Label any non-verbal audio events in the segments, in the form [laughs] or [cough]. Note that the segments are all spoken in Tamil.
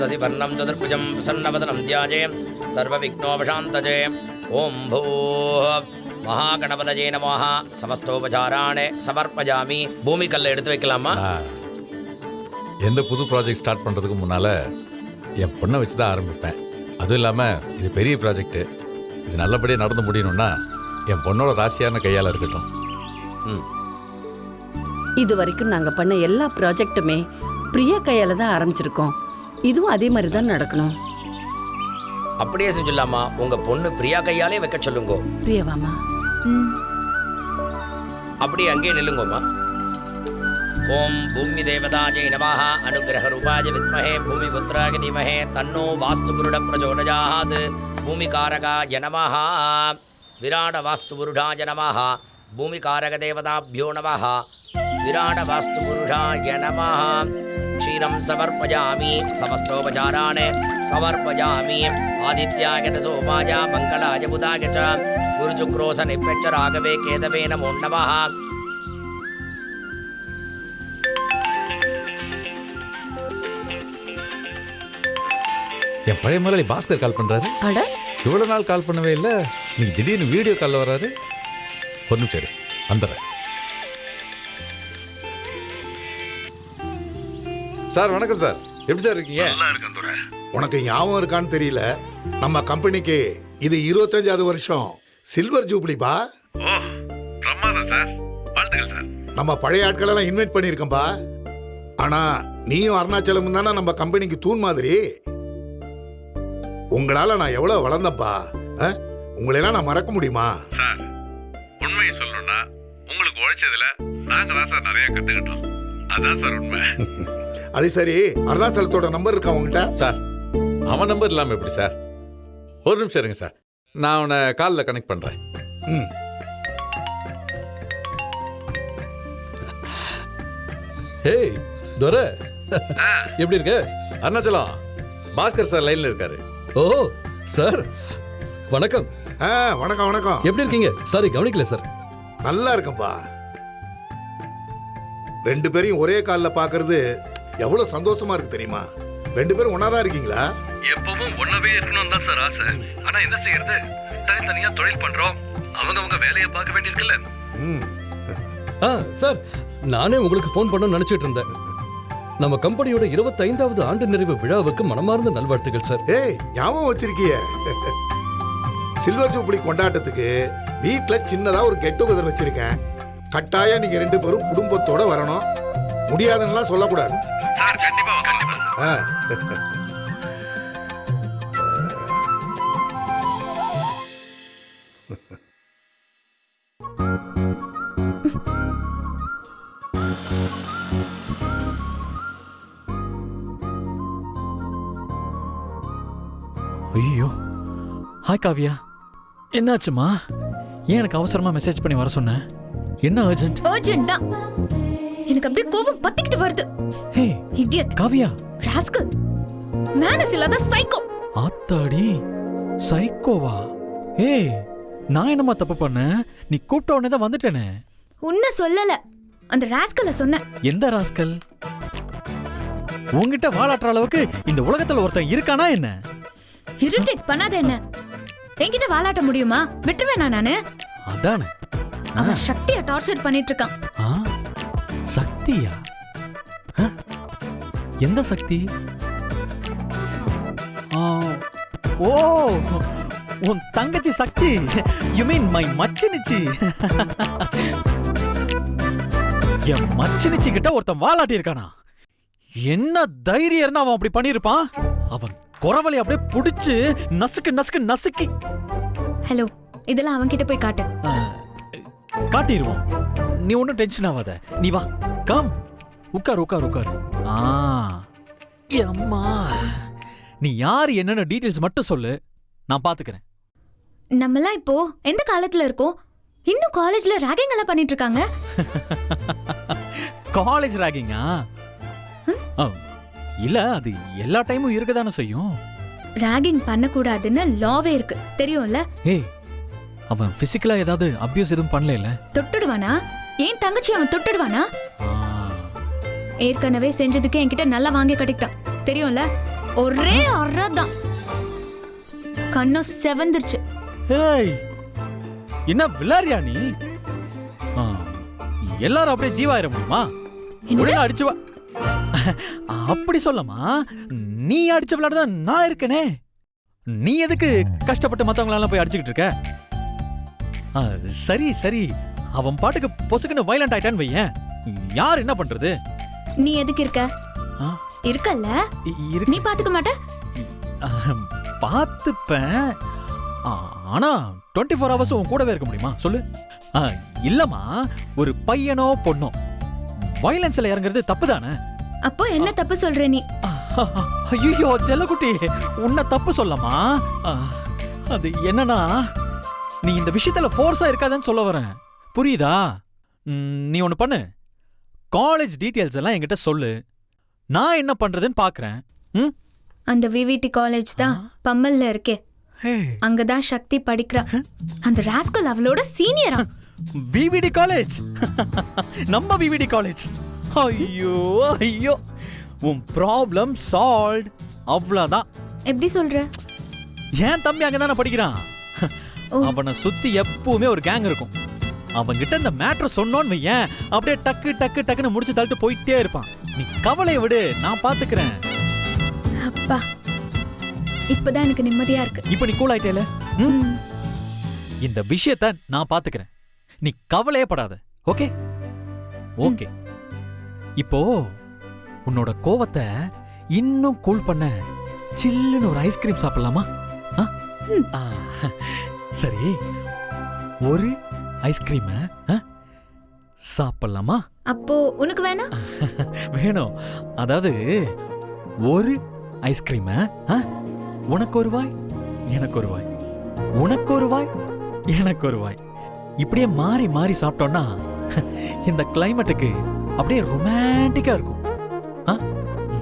ததிபர்ணம் சதுர்புஜம் பிரசன்னவதனம் தியாஜே சர்வவிக்னோபசாந்தஜே ஓம் பூ மகாகணபதஜே நமஹ சமஸ்தோபசாராணே சமர்ப்பஜாமி பூமி பூமிக்கல்ல எடுத்து வைக்கலாமா? எந்த புது ப்ராஜெக்ட் ஸ்டார்ட் பண்ணுறதுக்கு முன்னால் என் பொண்ணை வச்சு தான் ஆரம்பிப்பேன். அதுவும் இல்லாமல் இது பெரிய ப்ராஜெக்ட்டு இது நல்லபடியாக நடந்து முடியணும்னா என் பொண்ணோட ராசியான கையால் இருக்கட்டும். ம். இது வரைக்கும் நாங்கள் பண்ண எல்லா ப்ராஜெக்ட்டுமே பிரிய கையால் தான் ஆரம்பிச்சிருக்கோம். இதுவும் அதே மாதிரி தான் நடக்கணும். அப்படியே செஞ்சிடலாமா? உங்க பொண்ணு பிரியா கையாலே வைக்க சொல்லுங்கோ. பிரியாவாமா? அப்படியே அங்கேயே நில்லுங்கோமா ஓம் பூமி தேவதாஜை நமஹ அனுகிரக ரூபாஜ வித்மஹே பூமி புத்திராக தீமஹே தன்னோ வாஸ்து புருட பிரச்சோதயாத் பூமிகாரகாய நமஹ விராட வாஸ்து புருஷாய நமஹ பூமிகாரக தேவதாபியோ நமஹ விராட வாஸ்து புருஷாய நமஹ. க்ஷீரம் சமர்ப்பயாமி சமஸ்தோபசாராணே சமர்ப்பயாமி ஆதித்யாய சோமாய மங்களாய புதாய ச குருசுக்ரோச நிப்பெச்ச ராகவே கேதவே நமோ நமஹ என் பழைய முதலாளி பாஸ்கர் கால் பண்ணுறாரு அட. இவ்வளோ நாள் கால் பண்ணவே இல்லை. நீங்கள் திடீர்னு வீடியோ காலில் வராரு. ஒரு நிமிஷம் வந்துடுறேன். சார் வணக்கம் சார். எப்படி சார் இருக்கீங்க? உனக்கு ஞாபகம் இருக்கான்னு தெரியல. நம்ம கம்பெனிக்கு இது இருபத்தஞ்சாவது வருஷம். சில்வர் ஜூப்ளிபா ஓ பிரமாதம் சார். வாழ்த்துக்கள் சார். நம்ம பழைய ஆட்களெல்லாம் இன்வைட் பண்ணியிருக்கோம்பா ஆனா நீயும் அருணாச்சலமும் தானே நம்ம கம்பெனிக்கு தூண் மாதிரி? உங்களால நான் எவ்வளவு வளர்ந்தப்பா? உங்களையெல்லாம் நான் மறக்க முடியுமா? சார் உண்மையை சொல்லணும்னா உங்களுக்கு உழைச்சதுல நாங்க தான் சார் நிறைய கத்துக்கிட்டோம். அதான் சார் உண்மை. [laughs] அது சரி அருணாச்சலத்தோட நம்பர் இருக்கா உங்ககிட்ட சார் அவன் நம்பர் இல்லாமல் எப்படி சார்? ஒரு நிமிஷம் இருங்க சார். நான் அவனை காலில் கனெக்ட் பண்ணுறேன் ம். ஹேய் துரை. எப்படி இருக்கு? அருணாச்சலம் பாஸ்கர் சார் லைன்ல இருக்காரு. ஓ சார் வணக்கம். ஆ வணக்கம் வணக்கம். எப்படி இருக்கீங்க? சாரி கவனிக்கல சார். நல்லா இருக்கேன்பா. ரெண்டு பேரையும் ஒரே காலில் பார்க்கறது எவ்வளவு சந்தோஷமா இருக்கு தெரியுமா? ரெண்டு பேரும் ஒன்னாதான் இருக்கீங்களா? எப்பவும் ஒன்னவே இருக்கணும் தான் சார் ஆசை. ஆனா என்ன செய்யறது? தனித்தனியா தொழில் பண்றோம். அவங்கவங்க வேலையை பார்க்க வேண்டியிருக்குல்ல. ம். ஆ சார் நானே உங்களுக்கு ஃபோன் பண்ணணும்னு நினைச்சிட்டு இருந்தேன். நம்ம கம்பெனியோட இருபத்தைந்தாவது ஆண்டு நிறைவு விழாவுக்கு மனமார்ந்த நல்வாழ்த்துக்கள் சார் ஏய் ஞாபகம் வச்சிருக்கிய. சில்வர் ஜூப்ளி கொண்டாட்டத்துக்கு வீட்ல சின்னதா ஒரு கெட் டுகெதர் வச்சிருக்கேன். கட்டாயம் நீங்க ரெண்டு பேரும் குடும்பத்தோட வரணும். முடியாதுன்னுலாம் சொல்லக்கூடாது. சார் கண்டிப்பா கண்டிப்பா. ஆ. ஐயோ. ஹாய் காவியா. என்னாச்சுமா? ஏன் எனக்கு அவசரமா மெசேஜ் பண்ணி வர சொன்ன? என்ன அர்ஜென்ட் அர்ஜென்ட் தான். எனக்கு அப்படியே கோபம் பத்திக்கிட்டு வருது. Hey idiot Kavya. Rascal manners இல்லாத சைக்கோ ஆத்தாடி. சைக்கோவா ஏய் நான் என்னம்மா தப்பு பண்ணேன்? நீ கூப்பிட்ட உடனே தான் வந்துட்டேனே. உன்னை சொல்லல. அந்த ராஸ்கலை சொன்னேன். எந்த ராஸ்கல் உன்கிட்ட வாலாட்டுற அளவுக்கு இந்த உலகத்துல ஒருத்தன் இருக்கானா என்ன? இரிட்டேட் பண்ணாத என்ன? என்கிட்ட வாலாட்ட முடியுமா? விட்டுருவேனா நானு? அதானே. அவன் சக்திய டார்ச்சர் பண்ணிட்டு இருக்கான். சக்தியா? எந்த சக்தி? ஓ உன் தங்கச்சி சக்தி. You mean my மச்சினிச்சி? என் மச்சினிச்சி கிட்ட ஒருத்தன் வாலாட்டி இருக்கானா என்ன தைரியம் இருந்தா அவன் அப்படி பண்ணிருப்பான் அவன் குறவழி அப்படியே புடிச்சு நசுக்கு நசுக்கு நசுக்கி. ஹலோ இதெல்லாம் அவன் கிட்ட போய் காட்டு. காட்டிடுவோம் நீ ஒன்றும் டென்ஷன் ஆகாத. நீ வா கம் உட்கார் உட்கார் உட்கார். அம்மா. நீ யார் என்னென்ன டீடைல்ஸ் மட்டும் சொல்லு. நான் பாத்துக்கிறேன். நம்மலாம் இப்போ எந்த காலத்துல இருக்கோம்? இன்னும் காலேஜ்ல ராகிங் எல்லாம் பண்ணிட்டு இருக்காங்க காலேஜ் [laughs] ராகிங்கா இல்ல அது எல்லா டைமும் இருக்க தானே செய்யும். ராகிங் பண்ணக்கூடாதுன்னு லாவே இருக்கு. தெரியும்ல? ஏய் அவன் பிசிக்கலா ஏதாவது அபியூஸ் எதுவும் பண்ணல தொட்டுடுவானா? ஏன் தங்கச்சி அவன் தொட்டுடுவானா? ஏற்கனவே செஞ்சதுக்கு என்கிட்ட நல்லா வாங்கி கட்டிக்கிட்டான். தெரியும்ல? ஒரே அறதான். கண்ணம் செவந்துருச்சு. ஏய் என்ன விளாரியா நீ? எல்லாரும் அப்படியே ஜீவாயிர முடியுமா? ஒழுங்கா அடிச்சு வா. அப்படி சொல்லமா நீ அடிச்ச விளையாட நான் இருக்கனே. நீ எதுக்கு கஷ்டப்பட்டு மத்தவங்களெல்லாம் போய் அடிச்சுக்கிட்டு இருக்க? சரி சரி. அவன் பாட்டுக்கு பொசுக்குன்னு வைலண்ட் ஆயிட்டான்னு வையேன். யார் என்ன பண்றது? நீ எதுக்கு இருக்க? இருக்கல்ல? நீ பாத்துக்க மாட்ட? பார்த்துப்பேன் ஆனா டுவெண்ட்டி ஃபோர் ஹவர்ஸ் உன் கூடவே இருக்க முடியுமா? சொல்லு. இல்லம்மா. ஒரு பையனோ பொண்ணோ. வயலன்ஸ்ல இறங்குறது தப்பு தானே அப்போ என்ன தப்பு சொல்ற நீ? ஐயோ செல்லக்குட்டி உன்னை தப்பு சொல்லமா அது என்னன்னா நீ இந்த விஷயத்துல ஃபோர்ஸா இருக்காதன்னு சொல்ல வரேன். புரியுதா? நீ ஒன்று பண்ணு. காலேஜ் டீட்டெயில்ஸ் எல்லாம் என்கிட்ட சொல்லு. நான் என்ன பண்றதுன்னு பாக்குறேன். ம்? அந்த விவிடி காலேஜ் தான் பம்மல்ல இருக்கே. ஹே. அங்கதான் சக்தி படிக்கிறா. அந்த ராஸ்கல் அவளோட சீனியரா விவிடி காலேஜ் நம்ம விவிடி காலேஜ் ஐயோ ஐயோ. உன் ப்ராப்ளம் சால்வ் அவ்வளோதான் எப்படி சொல்ற? ஏன் தம்பி அங்கதானே படிக்கிறான். அவனை சுத்தி எப்பவுமே ஒரு கேங் இருக்கும். அவன்கிட்ட இந்த மேட்ரு சொன்னோன்னு வையேன். அப்படியே டக்கு டக்கு டக்குன்னு முடிச்சு தள்ளிட்டு போயிட்டே இருப்பான். நீ கவலையை விடு நான் பாத்துக்கிறேன். அப்பா இப்பதான் எனக்கு நிம்மதியா இருக்கு. இப்போ நீ கூல் ஆயிட்டேல? ம்? இந்த விஷயத்த நான் பாத்துக்கிறேன். நீ கவலையே படாத ஓகே? ஓகே. இப்போ உன்னோட கோவத்தை இன்னும் கூல் பண்ண சில்லுன்னு ஒரு ஐஸ்கிரீம் சாப்பிடலாமா. ஆ, சரி. ஒரு ஐஸ்கிரீம்? சாப்பிடலாமா? அப்போ உனக்கு வேணா. [laughs] வேணும். அதாவது ஒரு ஐஸ்கிரீம் உனக்கு ஒரு வாய் எனக்கு ஒரு வாய் உனக்கு ஒரு வாய் எனக்கு ஒரு வாய் இப்படியே மாறி மாறி சாப்பிட்டோம்னா [laughs] இந்த கிளைமேட்டுக்கு அப்படியே ரொமான்டிக்கா இருக்கும். ஆ?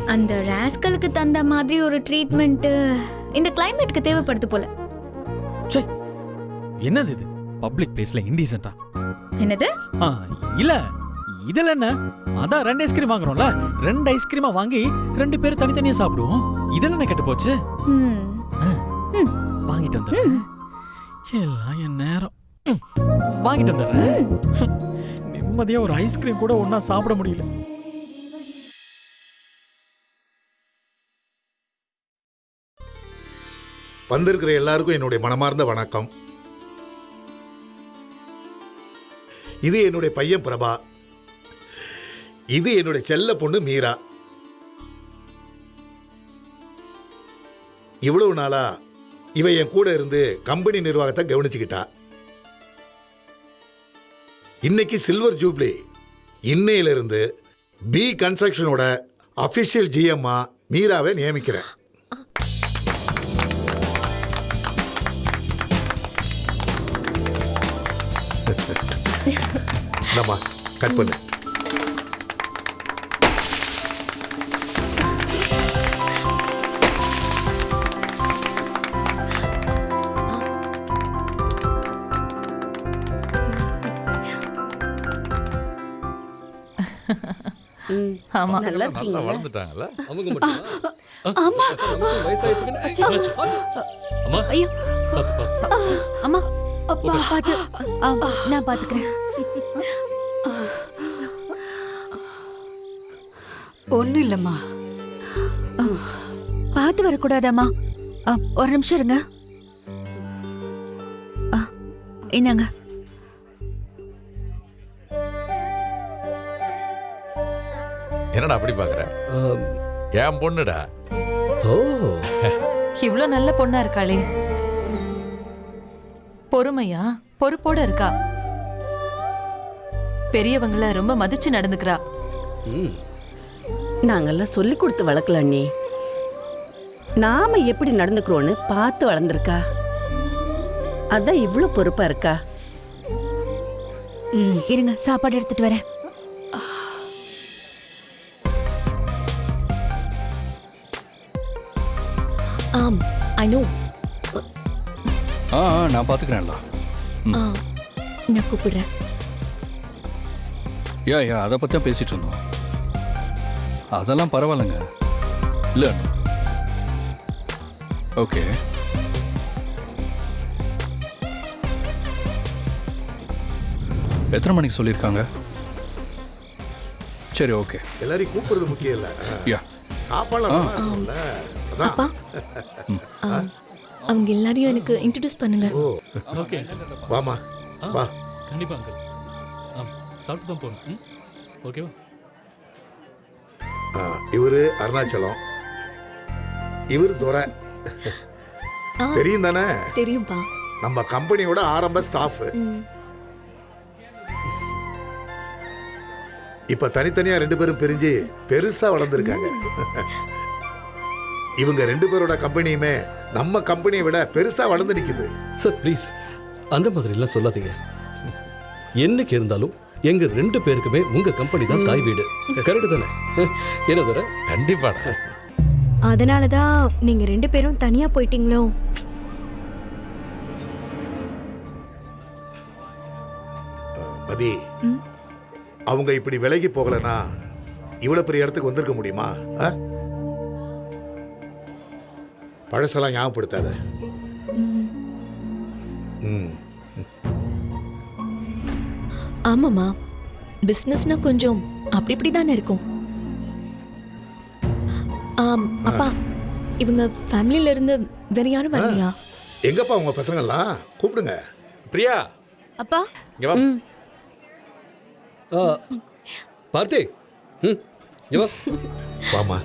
அந்த ராஸ்கலுக்கு தந்த மாதிரி ஒரு ட்ரீட்மெண்ட் இந்த கிளைமேட்க்கு தேவைப்படுது போல. ச்சே, என்னது இது? பப்ளிக் பிளேஸ்ல இன்டீசென்டா என்னது? இல்ல இதுல என்ன? அதான் ரெண்டு ஐஸ்கிரீம் வாங்குறோம்ல. ரெண்டு ஐஸ்கிரீமா வாங்கி ரெண்டு பேரும் தனித்தனியா சாப்பிடுவோம். இதுல என்ன கெட்டு போச்சு? ம். ம். வாங்கிட்டு வந்துடுறேன். எல்லாம் என் நேரம். வாங்கிட்டு வந்துடுறேன். நிம்மதியா ஒரு ஐஸ்கிரீம் கூட ஒண்ணா சாப்பிட முடியல. வந்திருக்கிற எல்லாருக்கும் என்னுடைய மனமார்ந்த வணக்கம். இது என்னுடைய பையன் பிரபா. இது என்னுடைய செல்ல பொண்ணு மீரா. இவ்வளவு நாளா இவ என் கூட இருந்து கம்பெனி நிர்வாகத்தை கவனிச்சுக்கிட்டா. இன்னைக்கு சில்வர் ஜூப்ளி இன்னையிலிருந்து பி கன்ஸ்ட்ரக்ஷனோட அபிஷியல் ஜிஎம்மா மீராவை நியமிக்கிறேன். இந்தாம்மா கட் பண்ணு. ஆமா. நல்லா நல்லா இருக்கீங்களா? வளர்ந்துட்டாங்கல்ல? அவங்க மட்டும் ஆமா. வயசாயிட்டு அம்மா ஐயோ. பாத்து பாத்து. அம்மா. பாத்து. ஆ, நான் பாத்துக்கிறேன். ஒன்றும் இல்லைம்மா. பார்த்து வரக்கூடாதாம்மா. ஆ, ஒரு நிமிஷம் இருங்க. ஆ, என்னங்க என்னடா அப்படி பாக்குற? என் பொண்ணுடா. ஓ. இவ்ளோ நல்ல பொண்ணா இருக்காளே. பொறுமையா? பொறுப்போட இருக்கா? பெரியவங்கள ரொம்ப மதிச்சு நடந்துக்கிறா. ம். நாங்கெல்லாம் சொல்லி கொடுத்து வளர்க்கல அண்ணி. நாம எப்படி நடந்துக்கிறோன்னு பார்த்து வளர்ந்துருக்கா. அதான் இவ்வளோ பொறுப்பா இருக்கா. ம், இருங்க சாப்பாடு எடுத்துட்டு வரேன். ஆம் ஐ நோ. ஆ நான் பாத்துக்கிறேன்ல நான் கூப்பிடுறேன். யா யா அதை பத்தி தான் பேசிட்டு இருந்தோம். அதெல்லாம் பரவாயில்லைங்க. இல்லை ஓகே எத்தனை மணிக்கு சொல்லியிருக்காங்க? சரி ஓகே எல்லாரையும் கூப்பிடுறது முக்கியம் இல்ல. யா. சாப்பாடுலாம் நல்லா இருக்கும்ல. அதான். அப்பா [laughs] ஆ, அவங்க எல்லாரையும் எனக்கு இன்ட்ரடியூஸ் பண்ணுங்க. ஓகே வாமா வா. கண்டிப்பா அங்கிள் சாப்பிட்டு தான் போகணும். ஓகேவா இவரு அருணாச்சலம். இவர் துரை. தெரியும் தானே? தெரியும்பா. நம்ம கம்பெனியோட ஆரம்ப ஸ்டாஃப் இப்ப தனித்தனியா ரெண்டு பேரும் பிரிஞ்சு பெருசா வளர்ந்துருக்காங்க. இவங்க ரெண்டு பேரோட கம்பெனியுமே நம்ம கம்பெனியை விட பெருசா வளர்ந்து நிக்குது. சார் ப்ளீஸ் அந்த மாதிரிலாம் சொல்லாதீங்க. என்னைக்கு இருந்தாலும் எங்க ரெண்டு பேருக்குமே உங்க கம்பெனி தான் தாய் வீடு. கரெக்டு தானே? என்ன தர? கண்டிப்பாடா. அதனால தான் நீங்க ரெண்டு பேரும் தனியா போயிட்டீங்களோ? மதி அவங்க இப்படி விலகி போகலனா இவ்வளவு பெரிய இடத்துக்கு வந்திருக்க முடியுமா? ஆ? பழசெல்லாம் ஞாபகப்படுத்தாத. ஆமாம்மா. பிஸ்னஸ்னா கொஞ்சம் அப்படி இப்படி தானே இருக்கும். ஆம் அப்பா இவங்க ஃபேமிலியில இருந்து வேற யாரும் வரலையா? எங்கப்பா உங்க பசங்கள்லாம்? கூப்பிடுங்க. பிரியா அப்பா. இங்க வா. ஆ, பார்த்தி. ம் இங்க வா. வாமா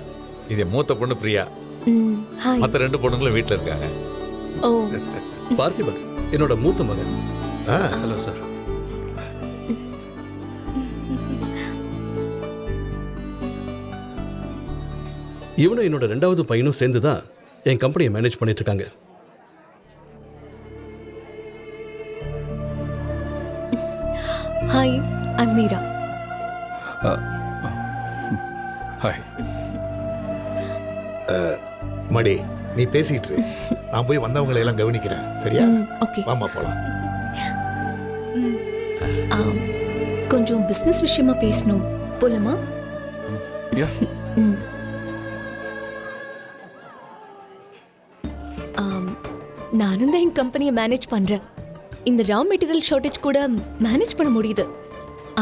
இது என் மூத்த பொண்ணு பிரியா. ம் ஹாய் மற்ற ரெண்டு பொண்ணுங்களும் வீட்டில் இருக்காங்க. ஓ. பார்த்திபன் என்னோட மூத்த மகன். ஆ. Hello sir. இவனும் என்னோட ரெண்டாவது பையனும் சேர்ந்து தான் என் கம்பெனியை மேனேஜ் பண்ணிட்டு இருக்காங்க ஹாய் ஐம் மீரா ஹாய் மடி நீ பேசிட்டு இரு. நான் போய் வந்தவங்களை எல்லாம் கவனிக்கிறேன். சரியா? ஓகே வாமா போலாம். ஆம் கொஞ்சம் பிஸ்னஸ் விஷயமா பேசணும். போலாமா? யா. நானும் தான் என் கம்பெனியை மேனேஜ் பண்றேன். இந்த ரா மெட்டீரியல் ஷார்ட்டேஜ் கூட மேனேஜ் பண்ண முடியுது.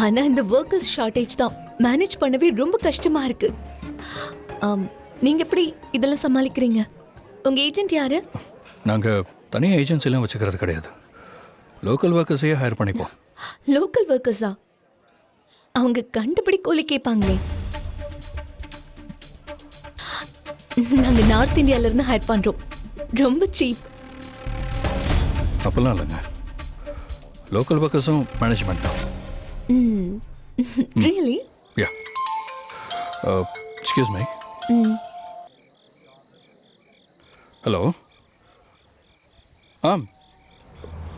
ஆனா இந்த ஒர்க்கர்ஸ் ஷார்ட்டேஜ் தான் மேனேஜ் பண்ணவே ரொம்ப கஷ்டமா இருக்கு. ஆம், நீங்க எப்படி இதெல்லாம் சமாளிக்கிறீங்க? உங்க ஏஜென்ட் யாரு? நாங்கள் தனியாக ஏஜென்சிலாம் வச்சுக்கிறது கிடையாது. லோக்கல் ஒர்க்கர்ஸையே ஹையர் பண்ணிப்போம். லோக்கல் ஒர்க்கர்ஸா அவங்க கண்டுபிடி கூலி கேட்பாங்களே நாங்க நார்த் இந்தியால இருந்து ஹையர் பண்றோம். ரொம்ப சீப் அப்போல்லாம் இல்லைங்க. லோக்கல் ஒர்க்கர்ஸும் மேனேஜ்மெண்ட் தான். Really yeah excuse my. Hello ஆ.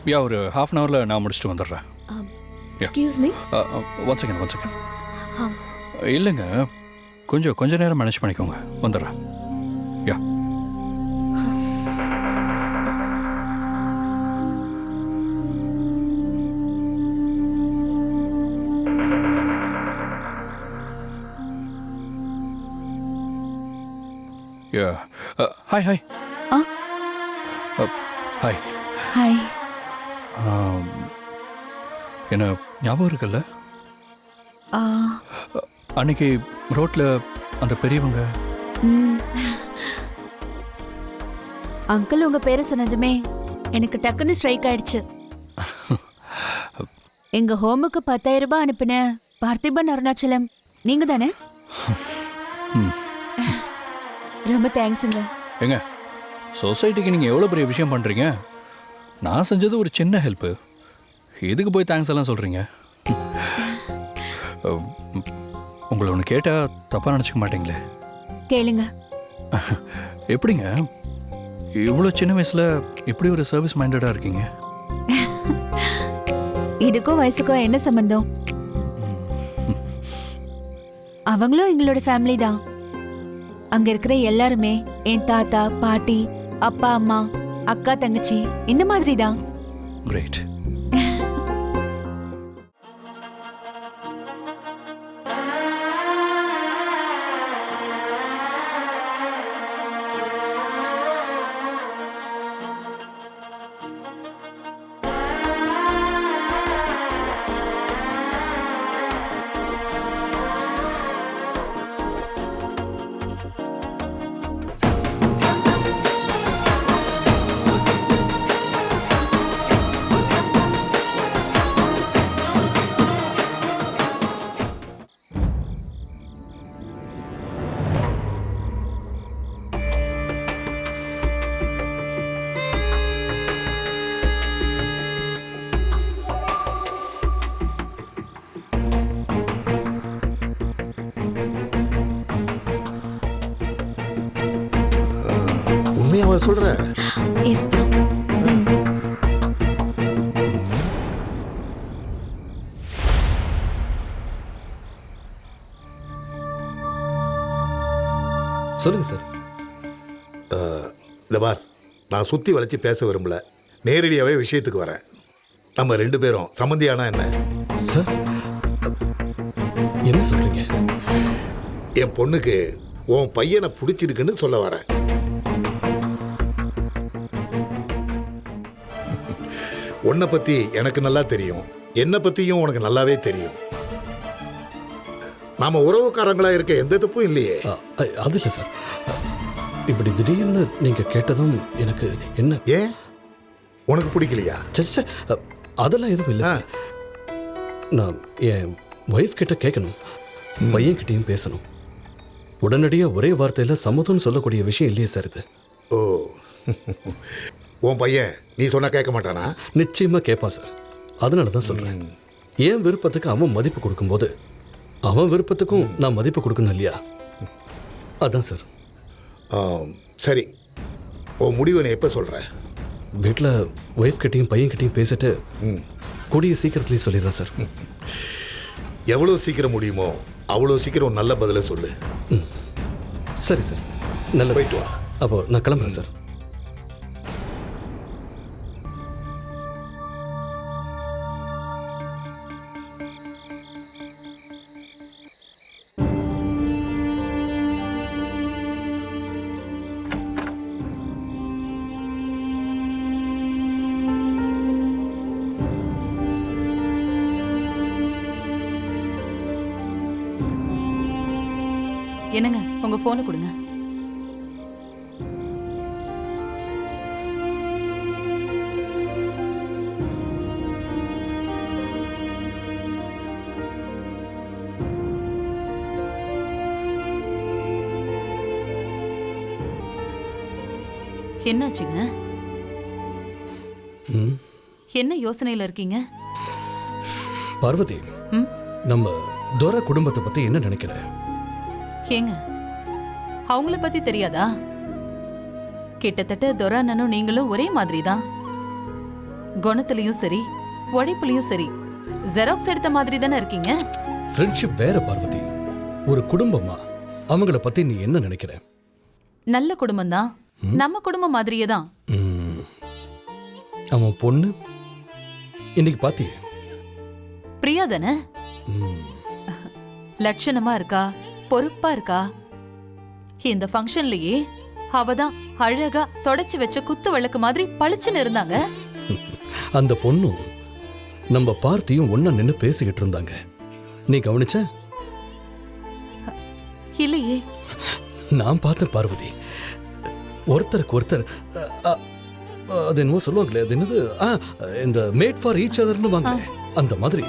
யா ஒரு ஹாஃப் அன் ஹவரில் நான் முடிச்சுட்டு வந்துடுறேன். Excuse me one second one second இல்லைங்க. கொஞ்சம் கொஞ்ச நேரம் மேனேஜ் பண்ணிக்கோங்க. வந்துடுறேன். ஹாய் ஹாய் ஆ? ஹாய் ஹாய் என்ன ஞாபகம் இருக்குல்ல? ஆ. அன்னைக்கு ரோட்டில் அந்த பெரியவங்க? ம். அங்கிள் உங்க பேரை சொன்னதுமே எனக்கு டக்குன்னு ஸ்ட்ரைக் ஆயிடுச்சு. எங்க ஹோமுக்கு பத்தாயிரம் ரூபாய் அனுப்பின பார்த்திபன் அருணாச்சலம். நீங்க தானே ம். ரொம்ப தேங்க்ஸுங்க. ஏங்க சொசைட்டிக்கு நீங்கள் எவ்வளோ பெரிய விஷயம் பண்ணுறீங்க நான் செஞ்சது ஒரு சின்ன ஹெல்ப்பு இதுக்கு போய் தேங்க்ஸ் எல்லாம் சொல்கிறீங்க உங்களை ஒன்று கேட்டால் தப்பாக நினச்சிக்க மாட்டீங்களே? கேளுங்க. எப்படிங்க? இவ்வளோ சின்ன வயசில் இப்படி ஒரு சர்வீஸ் மைண்டடாக இருக்கீங்க? இதுக்கும் வயசுக்கும் என்ன சம்பந்தம்? அவங்களும் எங்களோட ஃபேமிலி தான். அங்க இருக்கிற எல்லாருமே என் தாத்தா பாட்டி அப்பா அம்மா அக்கா தங்கச்சி இந்த மாதிரி தான் கிரேட் சொல்ற? எஸ்பா சொல்லுங்க சார். இந்த பார் நான் சுற்றி வளைச்சு பேச விரும்பல. நேரடியாகவே விஷயத்துக்கு வரேன். நம்ம ரெண்டு பேரும் சம்மந்தியானா என்ன? சார் என்ன சொல்றீங்க? என் பொண்ணுக்கு உன் பையனை பிடிச்சிருக்குன்னு சொல்ல வரேன். உன்னை பற்றி எனக்கு நல்லா தெரியும். என்னை பற்றியும் உனக்கு நல்லாவே தெரியும். நாம உறவுக்காரங்களா இருக்க எந்த தப்பும் இல்லையே. அது இல்லை சார். இப்படி திடீர்னு நீங்க கேட்டதும் எனக்கு என்ன? ஏன்? உனக்கு பிடிக்கலையா? அ, அதெல்லாம் எதுவும் இல்லை சார். நான் என் ஒய்ஃப் கிட்ட கேட்கணும் பையன் கிட்டயும் பேசணும். உடனடியாக ஒரே வார்த்தையில் சம்மதம்னு சொல்லக்கூடிய விஷயம் இல்லையே சார் இது. ஓ. உன் பையன் நீ சொன்னா கேட்க மாட்டானா? நிச்சயமா கேட்பான் சார். அதனால தான் சொல்றேன். என் விருப்பத்துக்கு அவன் மதிப்பு கொடுக்கும்போது அவன் விருப்பத்துக்கும் நான் மதிப்பு கொடுக்கணும் இல்லையா? அதான் சார். ஆம், சரி. உன் முடிவை நீ எப்போ சொல்கிற வீட்டில் ஒய்ஃப் கிட்டையும் பையன் கிட்டையும் பேசிட்டு கூடிய சீக்கிரத்துலேயே சொல்லிடுறேன் சார். எவ்வளோ சீக்கிரம் முடியுமோ அவ்வளோ சீக்கிரம் நல்ல பதிலை சொல்லு. சரி சார். நல்ல போயிட்டு வா. அப்போ நான் கிளம்புறேன் சார். என்னங்க உங்க போனை கொடுங்க. என்னாச்சுங்க? என்ன யோசனையில இருக்கீங்க? பார்வதி? நம்ம துரை குடும்பத்தை பற்றி என்ன நினைக்கிற? ஏங்க அவங்கள பத்தி தெரியாதா? கிட்டத்தட்ட துரானனும் நீங்களும் ஒரே மாதிரி தான் குணத்திலையும் சரி உழைப்புலயும் சரி ஜெராக்ஸ் எடுத்த மாதிரி தானே இருக்கீங்க? ஃப்ரெண்ட்ஷிப் வேற பார்வதி. ஒரு குடும்பமா? அவங்கள பற்றி நீ என்ன நினைக்கிற? நல்ல குடும்பம் தான் நம்ம குடும்பம் மாதிரியே தான் ம். அவன் பொண்ணு? இன்னைக்கு பாத்தியே? பிரியா தானே? ம். லட்சணமா இருக்கா? பொறுப்பா இருக்கா? இந்த ஃபங்க்ஷன்லயே அவ தான் அழகா தொடச்சு வச்ச குத்து விளக்கு மாதிரி பளிச்சுன்னு இருந்தாங்க. [laughs] அந்த பொண்ணும் நம்ம பார்த்தியும் ஒண்ணா நின்னு பேசிக்கிட்டு இருந்தாங்க. நீ கவனிச்ச? இல்லையே. நான் பார்த்தேன் பார்வதி. ஒருத்தருக்கு ஒருத்தர் அ, அ, அது என்னமோ சொல்லுவாங்களே அது என்னது? ஆ, இந்த மேட் ஃபார் ஈச் அதர்னு வாங்க அந்த மாதிரி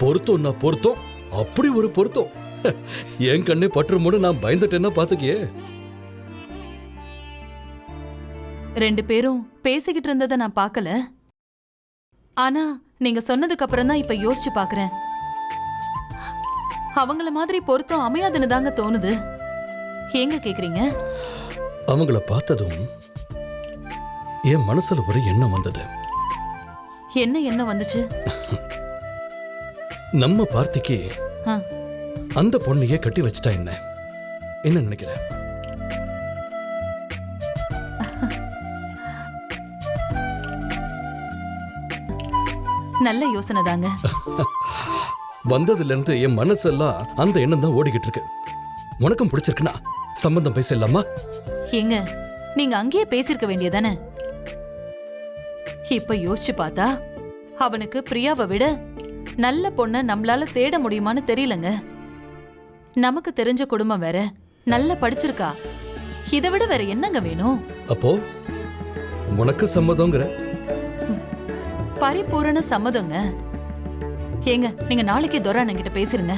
பொருத்தம்னா பொருத்தம் அப்படி ஒரு பொருத்தம். [laughs] என் கண்ணே பற்றுமோடு நான் பயந்துட்டேன்னா பாத்துக்கியே. ரெண்டு பேரும் பேசிக்கிட்டு இருந்ததை நான் பார்க்கல. ஆனா நீங்க சொன்னதுக்கு அப்புறம் தான் இப்ப யோசிச்சு பார்க்கறேன் அவங்கள மாதிரி பொருத்தம் அமையாதுன்னு தாங்க தோணுது. ஏங்க கேக்குறீங்க? அவங்கள பார்த்ததும் என் மனசுல ஒரு எண்ணம் வந்தது. என்ன என்ன வந்துச்சு? நம்ம பார்த்திக்கு அந்த பொண்ணையே கட்டி வச்சுட்டா என்ன? என்ன நினைக்கிற? நல்ல யோசனை தாங்க. வந்ததுல இருந்து என் மனசெல்லாம் அந்த எண்ணம் தான் ஓடிக்கிட்டு இருக்கு உனக்கும் பிடிச்சிருக்குன்னா சம்பந்தம் பேசலாமா? ஏங்க நீங்க அங்கேயே பேசிருக்க வேண்டியதானே? இப்ப யோசிச்சு பார்த்தா அவனுக்கு பிரியாவை விட நல்ல பொண்ண நம்மளால தேட முடியுமான்னு தெரியலங்க. நமக்கு தெரிஞ்ச குடும்பம் வேற. நல்லா படிச்சிருக்கா. இதை விட வேற என்னங்க வேணும்? அப்போ உனக்கு சம்மதங்கிற. பரிபூரண சம்மதங்க. ஏங்க நீங்க நாளைக்கே துரை அண்ணன் கிட்ட பேசிருங்க.